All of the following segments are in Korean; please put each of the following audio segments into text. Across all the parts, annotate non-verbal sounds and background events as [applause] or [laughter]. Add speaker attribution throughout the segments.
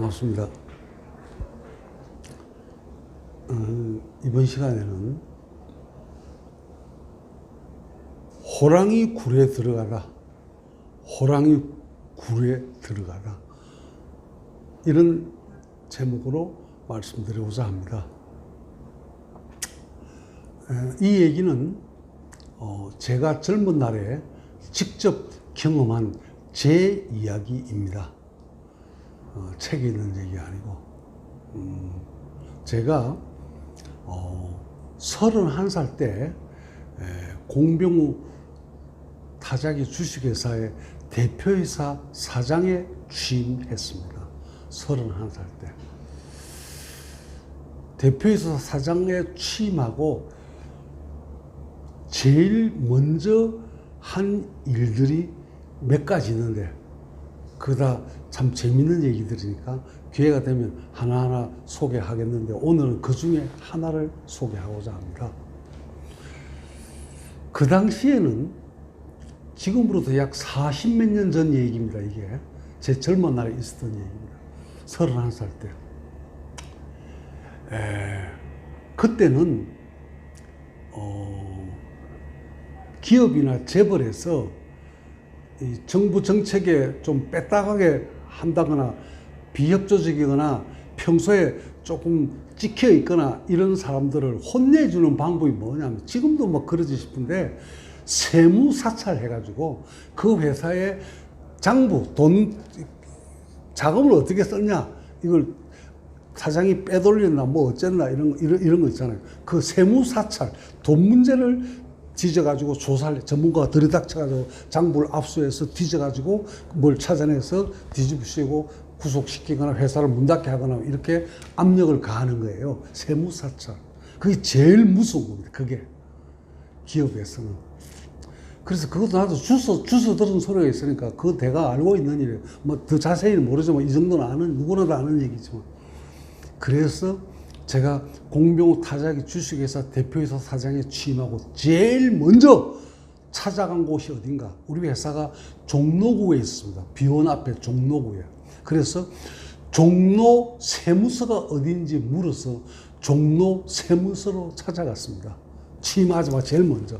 Speaker 1: 반갑습니다. 음, 이번 시간에는 호랑이 굴에 들어가라. 호랑이 굴에 들어가라. 이런 제목으로 말씀드리고자 합니다. 에, 이 얘기는 어, 제가 젊은 날에 직접 경험한 제 이야기입니다. 어, 책에 있는 얘기 아니고, 음, 제가 어, 31살 때 에, 공병우 타자기 주식회사의 대표이사 사장에 취임했습니다. 31살 때. 대표이사 사장에 취임하고 제일 먼저 한 일들이 몇 가지 있는데 그다 참 재밌는 얘기들이니까 기회가 되면 하나하나 소개하겠는데 오늘은 그 중에 하나를 소개하고자 합니다. 그 당시에는 지금으로부터 약40 몇 년 전 얘기입니다, 이게. 제 젊은 날에 있었던 얘기입니다. 31살 때. 에, 그때는, 어, 기업이나 재벌에서 이 정부 정책에 좀 빼딱하게 한다거나 비협조적이거나 평소에 조금 찍혀 있거나 이런 사람들을 혼내주는 방법이 뭐냐면 지금도 뭐 그러지 싶은데 세무 사찰해가지고 그 회사의 장부 돈 자금을 어떻게 썼냐 이걸 사장이 빼돌렸나 뭐 어쨌나 이런 이런 이런 거 있잖아요. 그 세무 사찰 돈 문제를 뒤져가지고 조사를 전문가가 들이닥쳐가지고 장부를 압수해서 뒤져가지고 뭘 찾아내서 뒤집으시고 구속시키거나 회사를 문 닫게 하거나 이렇게 압력을 가하는 거예요. 세무사찰. 그게 제일 무서운 겁니다. 그게 기업에서는. 그래서 그것도 나도 주소 주소 들은 소리가 있으니까 그거 내가 알고 있는 일이에요. 뭐 더 자세히는 모르지만 이 정도는 아는 누구나 다 아는 얘기지만. 그래서 제가 공병호 타자기 주식회사 대표이사 사장에 취임하고 제일 먼저 찾아간 곳이 어딘가? 우리 회사가 종로구에 있습니다. 비원 앞에 종로구에. 그래서 종로 세무서가 어딘지 물어서 종로 세무서로 찾아갔습니다. 취임하자마자 제일 먼저.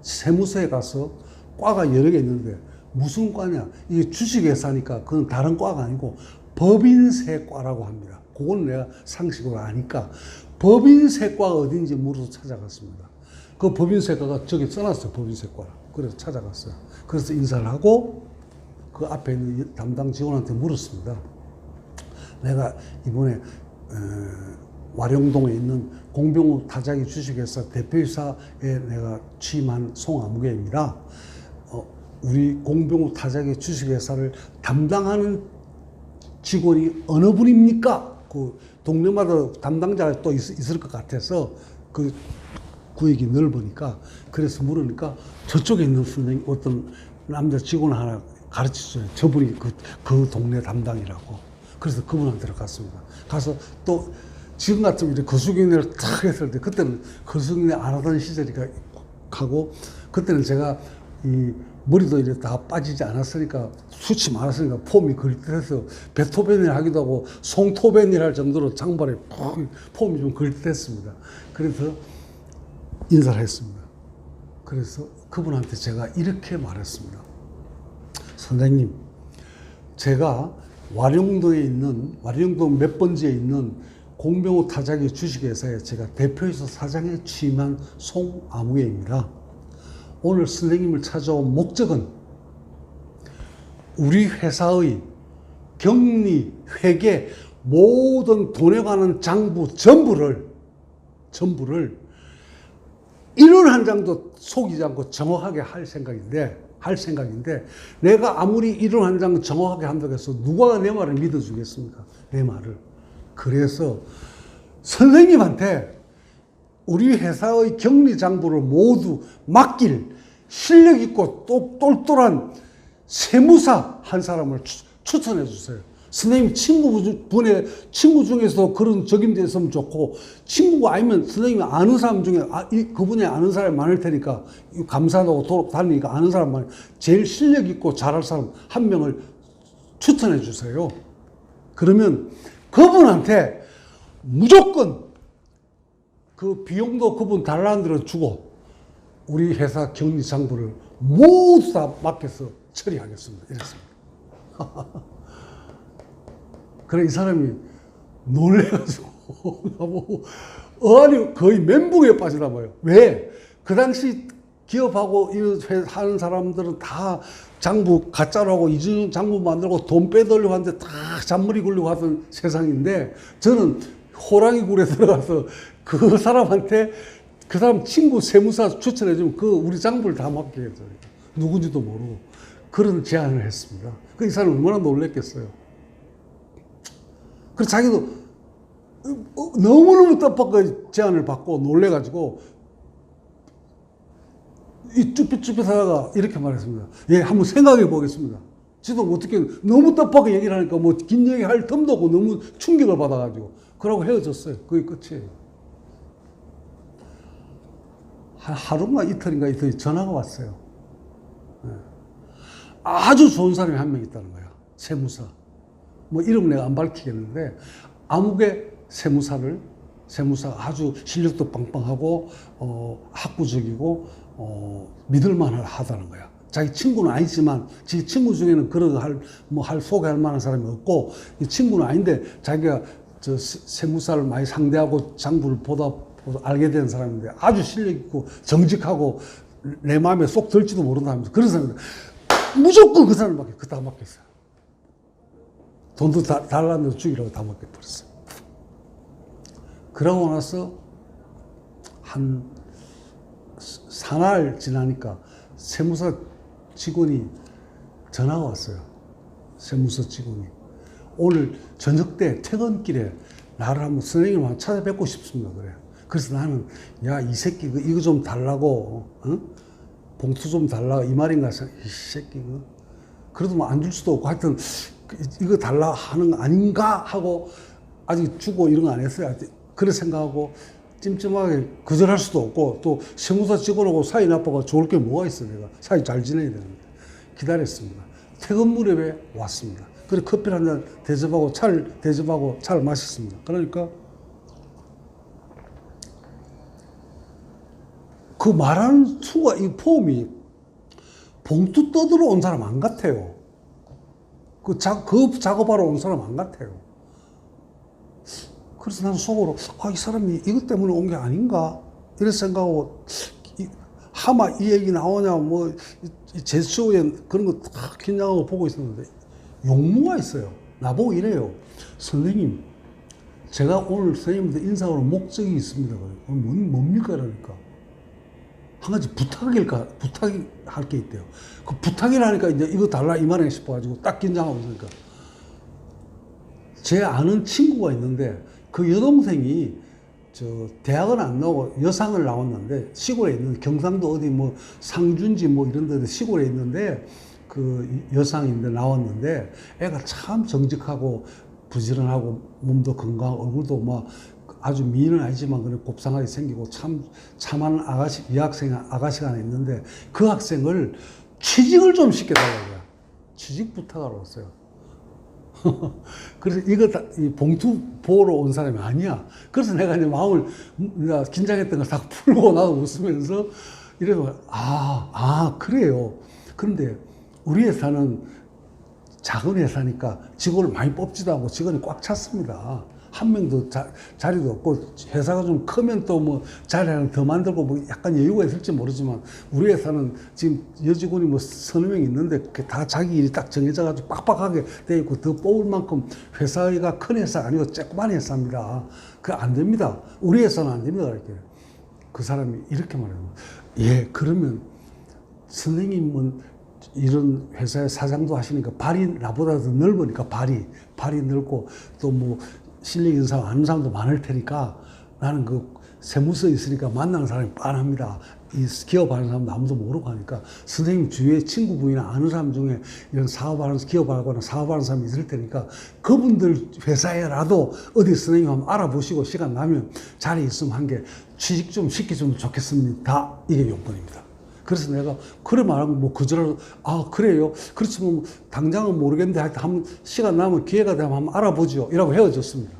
Speaker 1: 세무서에 가서 과가 여러 개 있는데 무슨 과냐? 이게 주식회사니까 그건 다른 과가 아니고 법인세과라고 합니다. 그건 내가 상식으로 아니까 법인세과가 어딘지 물어서 찾아갔습니다. 그 법인세과가 저기 써놨어요. 법인세과. 그래서 찾아갔어요. 그래서 인사를 하고 그 앞에 있는 담당 직원한테 물었습니다. 내가 이번에 어, 와룡동에 있는 공병호 타자기 주식회사 대표이사에 내가 취임한 송아무개입니다. 어, 우리 공병호 타자기 주식회사를 담당하는 직원이 어느 분입니까? 그 동네마다 담당자가 또 있, 있을 것 같아서 그 구역이 넓으니까 그래서 물으니까 저쪽에 있는 선생님 어떤 남자 직원 하나 가르치줘요. 저분이 그, 그 동네 담당이라고. 그래서 그분한테 갔습니다. 가서 또 지금 같으면 이제 거수경례를 탁 했을 때 그때는 거수경례 안 하던 시절이가 가고 그때는 제가 이 머리도 이제 다 빠지지 않았으니까 수치 많았으니까 폼이 그릿해서 베토벤을 하기도 하고 송토벤이라 할 정도로 장발에 폼이 좀 그릿했습니다. 그래서 인사를 했습니다. 그래서 그분한테 제가 이렇게 말했습니다. 선생님, 제가 와룡동에 있는, 와룡동 몇 번지에 있는 공병호 타자기 주식회사에 제가 대표이사 사장에 취임한 송아무개입니다. 오늘 선생님을 찾아온 목적은 우리 회사의 격리, 회계, 모든 돈에 관한 장부 전부를, 전부를 일원 한 장도 속이지 않고 정확하게 할 생각인데, 할 생각인데, 내가 아무리 일원 한 장 정확하게 한다고 해서 누가 내 말을 믿어주겠습니까? 내 말을. 그래서 선생님한테 우리 회사의 격리 장부를 모두 맡길 실력 있고 또 똘똘한 세무사 한 사람을 추, 추천해 주세요. 선생님 친구분의 친구 중에서 그런 적임자 있으면 좋고 친구가 아니면 선생님이 아는 사람 중에 아, 이, 그분이 아는 사람이 많을 테니까 감사하다고 도록 다니니까 아는 사람 많 제일 실력 있고 잘할 사람 한 명을 추천해 주세요. 그러면 그분한테 무조건 그 비용도 그분 대로 주고 우리 회사 격리 장부를 모두 다 맡겨서 처리하겠습니다. 이랬습니다. [laughs] 그래 이 사람이 놀래가지고 [laughs] 나보고 어안이 거의 멘붕에 빠지나 봐요. 왜? 그 당시 기업하고 하는 사람들은 다 장부 가짜로 하고 이중 장부 만들고 돈 빼돌려고 하는데 다 잔머리 굴리고 하던 세상인데 저는 호랑이 굴에 [laughs] 들어가서 그 사람한테 그 사람 친구 세무사 추천해주면 그 우리 장부를 다 맡기겠어요. 누군지도 모르고 그런 제안을 했습니다. 그 이 사람 얼마나 놀랬겠어요. 그래서 자기도 어, 너무너무 뜻밖의 제안을 받고 놀래가지고 이 쭈삣쭈삣 하다가 이렇게 말했습니다. 예, 한번 생각해 보겠습니다. 지도 어떻게 너무 뜻밖의 얘기를 하니까 뭐 긴 얘기 할 틈도 없고 너무 충격을 받아가지고 그러고 헤어졌어요. 그게 끝이에요. 한 하루인가 이틀인가 이틀 전화가 왔어요. 예. 아주 좋은 사람이 한 명 있다는 거야. 세무사. 뭐 이름 내가 안 밝히겠는데 암흑의 세무사를 세무사 아주 실력도 빵빵하고 어, 학구적이고 어, 믿을만 하다는 거야. 자기 친구는 아니지만 지 친구 중에는 그런 할뭐 할 소개할 만한 사람이 없고 이 친구는 아닌데 자기가 저 세- 세무사를 많이 상대하고 장부를 보다 알게 된 사람인데 아주 실력 있고 정직하고 내 마음에 쏙 들지도 모른다면서 그런 사람인데 무조건 그 사람을 맡겨 그다 맡겼어요. 돈도 다, 달라면서 주기라고 다 맡겨버렸어요. 그러고 나서 한 사날 지나니까 세무사 직원이 전화가 왔어요. 세무서 직원이. 오늘 저녁 때 퇴근길에 나를 한번 선생님을 한번 찾아뵙고 싶습니다. 그래. 그래서 나는 야, 이 새끼 그 이거 좀 달라고, 어? 봉투 좀 달라. 이 말인가? 이 새끼 그 그래도 뭐 안 줄 수도 없고 하여튼 그 이거 달라 하는 거 아닌가 하고 아직 주고 이런 거 안 했어요. 그래 생각하고 찜찜하게 거절할 수도 없고 또 세무사 직원하고 사이 나빠가 좋을 게 뭐가 있어 내가 사이 잘 지내야 되는데 기다렸습니다. 퇴근 무렵에 왔습니다. 그래 커피를 한 잔 대접하고 차를 대접하고 차를 마셨습니다. 그러니까 그 말하는 수가 이 폼이 봉투 떠들어 온 사람 안 같아요. 그, 자, 그 작업하러 온 사람 안 같아요. 그래서 나는 속으로, 아, 이 사람이 이것 때문에 온 게 아닌가? 이런 생각하고, 이, 하마 이 얘기 나오냐, 뭐, 제스처에 그런 거 다 긴장하고 보고 있었는데, 용무가 있어요. 나보고 이래요. 선생님, 제가 오늘 선생님한테 인사하러 목적이 있습니다. 뭔, 뭡니까? 그러니까. 한 가지 부탁일까 부탁이 할 게 있대요. 그 부탁이라니까 이제 이거 달라 이 말에 싶어가지고 딱 긴장하고 있으니까 제 아는 친구가 있는데 그 여동생이 저 대학은 안 나오고 여상을 나왔는데 시골에 있는 경상도 어디 뭐 상준지 뭐 이런 데 시골에 있는데 그 여상인데 나왔는데 애가 참 정직하고 부지런하고 몸도 건강 얼굴도 막 아주 미인은 아니지만 그래 곱상하게 생기고 참 참한 아가씨 여학생 아가씨가 하나 있는데 그 학생을 취직을 좀 시켜달라고요. 취직 부탁하러 왔어요. [laughs] 그래서 이거 다, 이 봉투 보러 온 사람이 아니야. 그래서 내가 이제 마음을, 내가 긴장했던 걸 다 [laughs] 풀고 나도 웃으면서 이래서, 아, 아, 그래요. 그런데 우리 회사는 작은 회사니까 직원을 많이 뽑지도 않고 직원이 꽉 찼습니다. 한 명도 자, 자리도 없고 회사가 좀 크면 또 뭐 자리 하나 더 만들고 뭐 약간 여유가 있을지 모르지만 우리 회사는 지금 여직원이 뭐 서너 명 있는데 그게 다 자기 일이 딱 정해져 가지고 빡빡하게 돼 있고 더 뽑을 만큼 회사가 큰 회사가 아니고 조그만 회사입니다. 그 안 됩니다. 우리 회사는 안 됩니다. 이렇게 그 사람이 이렇게 말해요. 예, 그러면 선생님은 이런 회사의 사장도 하시니까 발이 나보다 더 넓으니까 발이 발이 넓고 또 뭐 실력 있는 사람 아는 사람도 많을 테니까 나는 그 세무서에 있으니까 만나는 사람이 빤합니다. 이 기업하는 사람도 아무도 모르고 하니까 선생님 주위에 친구분이나 아는 사람 중에 이런 사업하는 기업하거나 사업하는 사람이 있을 테니까 그분들 회사에라도 어디 선생님 한번 알아보시고 시간 나면 자리 있으면 한 게 취직 좀 시켜주면 좋겠습니다. 이게 용건입니다. 그래서 내가 그래 말하고 뭐 거절하고 아 그래요. 그렇지만 뭐 당장은 모르겠는데 하여튼 한 시간 남으면 기회가 되면 한번 알아보죠. 이라고 헤어졌습니다.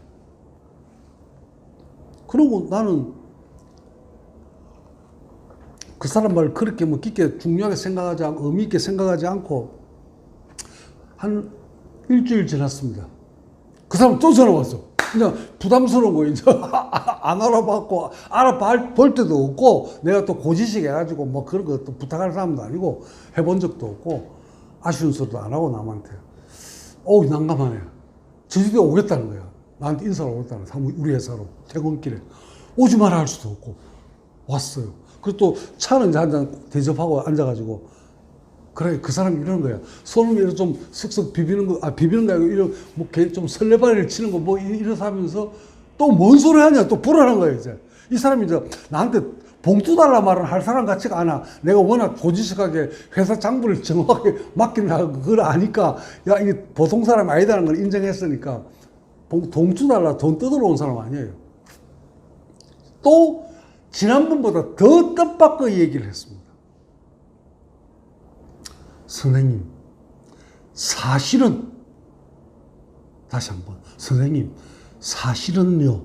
Speaker 1: 그러고 나는 그 사람 말을 그렇게 뭐 깊게 중요하게 생각하지 않고 의미 있게 생각하지 않고 한 일주일 지났습니다. 그 사람 또 전화 왔어. 그냥 부담스러운 거 이제 [laughs] 안 알아봤고 알아볼 때도 없고 내가 또 고지식 해가지고 뭐 그런 거또 부탁할 사람도 아니고 해본 적도 없고 아쉬운 소리도 안 하고 남한테 어우 난감하네. 제주도에 오겠다는 거야. 나한테 인사를 오겠다는. 사무- 우리 회사로 퇴근길에 오지 마라 할 수도 없고 왔어요. 그리고 또 차는 이제 한 잔 대접하고 앉아가지고 그래 그 사람이 이러는 거야. 손을 이렇게 좀 쓱쓱 비비는 거, 아 비비는 거 아니고 이런 뭐 좀 설레발을 치는 거 뭐 이래서 하면서 또 뭔 소리 하냐 또 불안한 거야 이제. 이 사람이 이제 나한테 봉투 달라 말은 할 사람 같지가 않아. 내가 워낙 고지식하게 회사 장부를 [laughs] 정확하게 맡긴다고 그걸 아니까 야 이게 보통 사람 아니다는 걸 인정했으니까 봉, 봉투 달라 돈 뜯으러 온 사람 아니에요. 또 지난번보다 더 뜻밖의 얘기를 했습니다. 선생님, 사실은 다시 한 번 선생님, 사실은요.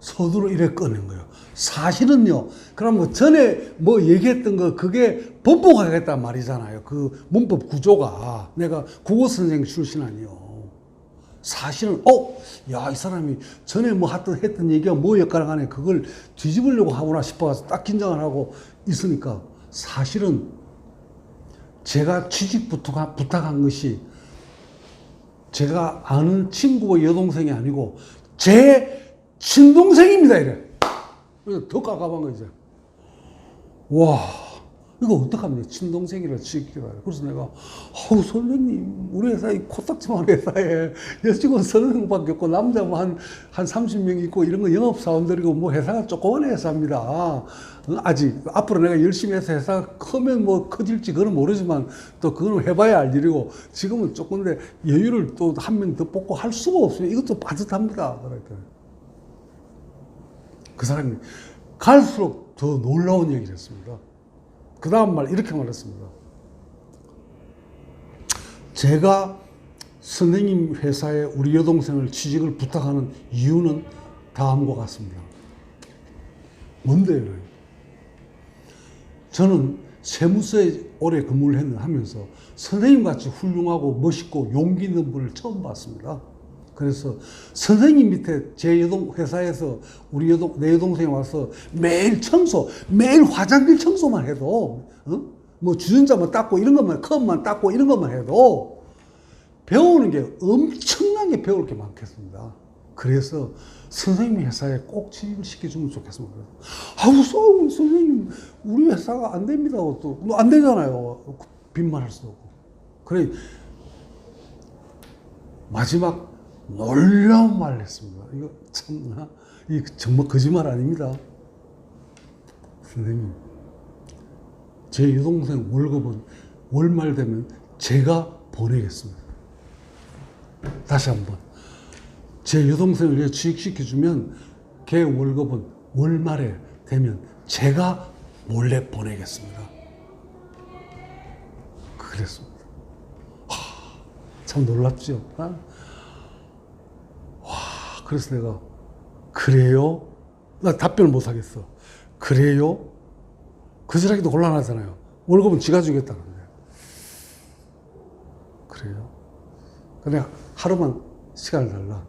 Speaker 1: 서두로 이래 꺼낸 거예요. 사실은요. 그럼 뭐 전에 뭐 얘기했던 거 그게 번복하겠단 말이잖아요. 그 문법 구조가 내가 국어 선생 출신 아니요. 사실은 어, 야 이 사람이 전에 뭐 하던 했던 얘기가 뭐였거나 간에 그걸 뒤집으려고 하구나 싶어서 딱 긴장을 하고 있으니까 사실은 제가 취직 부탁한, 부탁한 것이 제가 아는 친구의 여동생이 아니고 제 친동생입니다 이래. 더 깝깝한 거 이제. 와 이거 어떡합니까? 친동생이라 취직기라. 그래서 내가 아우 선생님 우리 회사 이 코딱지만 회사에 여직원 서너 명밖에 없고 남자 뭐 한 한 30명 있고 이런 거 영업사원들이고 뭐 회사가 조그만 회사입니다. 어, 아직 앞으로 내가 열심히 해서 회사가 크면 뭐 커질지 그건 모르지만 또 그건 해봐야 알 일이고 지금은 조금인데 여유를 또 한 명 더 뽑고 할 수가 없어요. 이것도 빠듯합니다. 그러니까. 그 사람이 갈수록 더 놀라운 얘기를 했습니다. 그 다음 말 이렇게 말했습니다. 제가 선생님 회사에 우리 여동생을 취직을 부탁하는 이유는 다음과 같습니다. 뭔데요? 저는 세무서에 오래 근무를 하면서 선생님 같이 훌륭하고 멋있고 용기 있는 분을 처음 봤습니다. 그래서 선생님 밑에 제 여동 회사에서 우리 여동 내 여동생이 와서 매일 청소, 매일 화장실 청소만 해도 어? 뭐 주전자만 닦고 이런 것만 컵만 닦고 이런 것만 해도 배우는 게 엄청나게 배울 게 많겠습니다. 그래서 선생님 회사에 꼭 취직을 시켜주면 좋겠습니다. 아우, 소 선생님, 우리 회사가 안 됩니다. 또, 뭐안 되잖아요. 빈말할 수도 없고. 그래, 마지막 놀라운 말을 했습니다. 이거 참나, 이 정말 거짓말 아닙니다. 선생님, 제 여동생 월급은 월말 되면 제가 보내겠습니다. 다시 한 번. 제 여동생을 위해 취직시켜주면 걔 월급은 월말에 되면 제가 몰래 보내겠습니다. 그랬습니다. 하, 참 놀랍죠? 아? 와, 그래서 내가, 그래요? 나 답변을 못 하겠어. 그래요? 거절하기도 곤란하잖아요. 월급은 지가 주겠다는데. 그래요? 그냥 하루만 시간을 달라.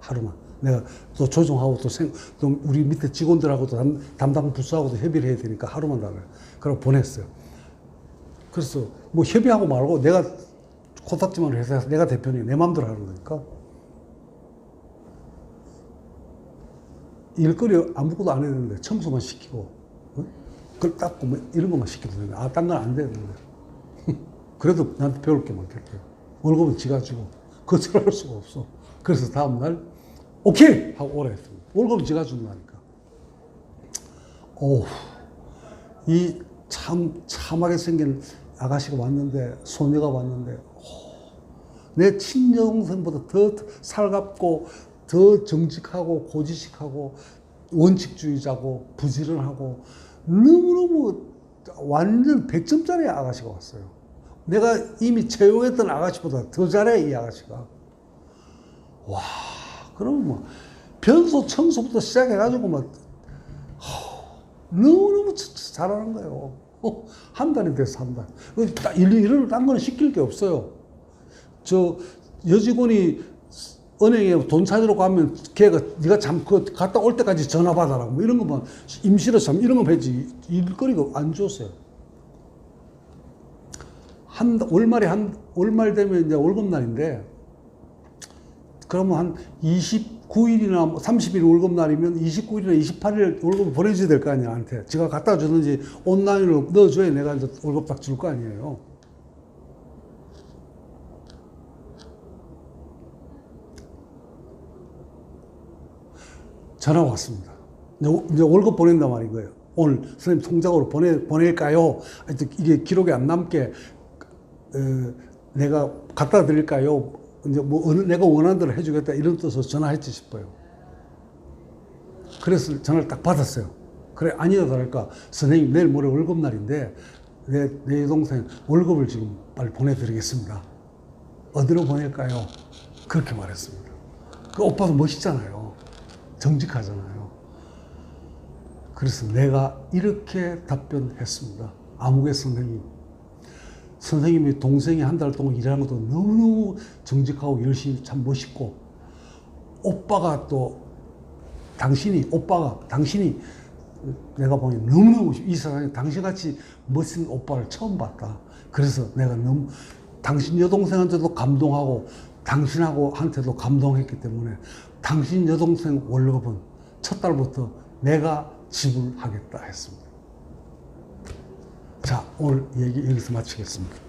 Speaker 1: 하루만. 내가 또 조정하고 또, 생, 또 우리 밑에 직원들하고도 담, 담당 부서하고도 협의를 해야 되니까 하루만 달라. 그러고 보냈어요. 그래서 뭐 협의하고 말고 내가 코딱지만 회사에서 내가 대표니 내 마음대로 하는 거니까. 일거리 아무것도 안 해야 되는데 청소만 시키고, 어? 그걸 닦고 뭐 이런 것만 시켜도 되는데, 아, 딴 건 안 되는데. [laughs] 그래도 나한테 배울 게 많겠대. 월급은 지가 주고, 거절 할 [laughs] 수가 없어. 그래서 다음날, 오케이! 하고 오라 했습니다. 월급은 지가 준다니까. 오, 이 참, 참하게 생긴 아가씨가 왔는데, 소녀가 왔는데, 오, 내 친여동생보다 더 살갑고, 더 정직하고, 고지식하고, 원칙주의자고, 부지런하고, 너무너무 완전 100점짜리 아가씨가 왔어요. 내가 이미 채용했던 아가씨보다 더 잘해, 이 아가씨가. 와, 그럼 뭐, 변소 청소부터 시작해가지고 막, 허, 너무너무 잘하는 거예요. 어, 한 달이 돼서 한 달. 그딱 일, 일을 딴 거는 시킬 게 없어요. 저 여직원이 은행에 돈 찾으러 가면 걔가 네가 잠그 갔다 올 때까지 전화 받아라 뭐 이런 거만 임시로 참 이런 거 했지 일거리가 안 줬어요. 한 월말에 한 월말 되면 이제 월급 날인데 그러면 한 29일이나 30일 월급 날이면 29일이나 28일 월급 보내줘야 될 거 아니야 나한테 제가 갖다 주든지 온라인으로 넣어줘야 내가 이제 월급 딱 줄 거 아니에요. 전화 왔습니다. 이제 월급 보낸단 말인 거예요. 오늘 선생님 통장으로 보내, 보낼까요? 이게 기록에 안 남게, 어, 내가 갖다 드릴까요? 이제 뭐, 내가 원하는 대로 해주겠다. 이런 뜻으로 전화했지 싶어요. 그래서 전화를 딱 받았어요. 그래, 아니요, 다를까. 선생님, 내일 모레 월급날인데, 내, 내 여동생 월급을 지금 빨리 보내드리겠습니다. 어디로 보낼까요? 그렇게 말했습니다. 그 오빠도 멋있잖아요. 정직하잖아요. 그래서 내가 이렇게 답변했습니다. 아무개 선생님. 선생님이 동생이 한 달 동안 일하는 것도 너무너무 정직하고 열심히 참 멋있고, 오빠가 또, 당신이, 오빠가, 당신이 내가 보니 너무너무 이 세상에 당신같이 멋진 오빠를 처음 봤다. 그래서 내가 너무 당신 여동생한테도 감동하고 당신하고 한테도 감동했기 때문에 당신 여동생 월급은 첫 달부터 내가 지불하겠다 했습니다. 자, 오늘 얘기 여기서 마치겠습니다.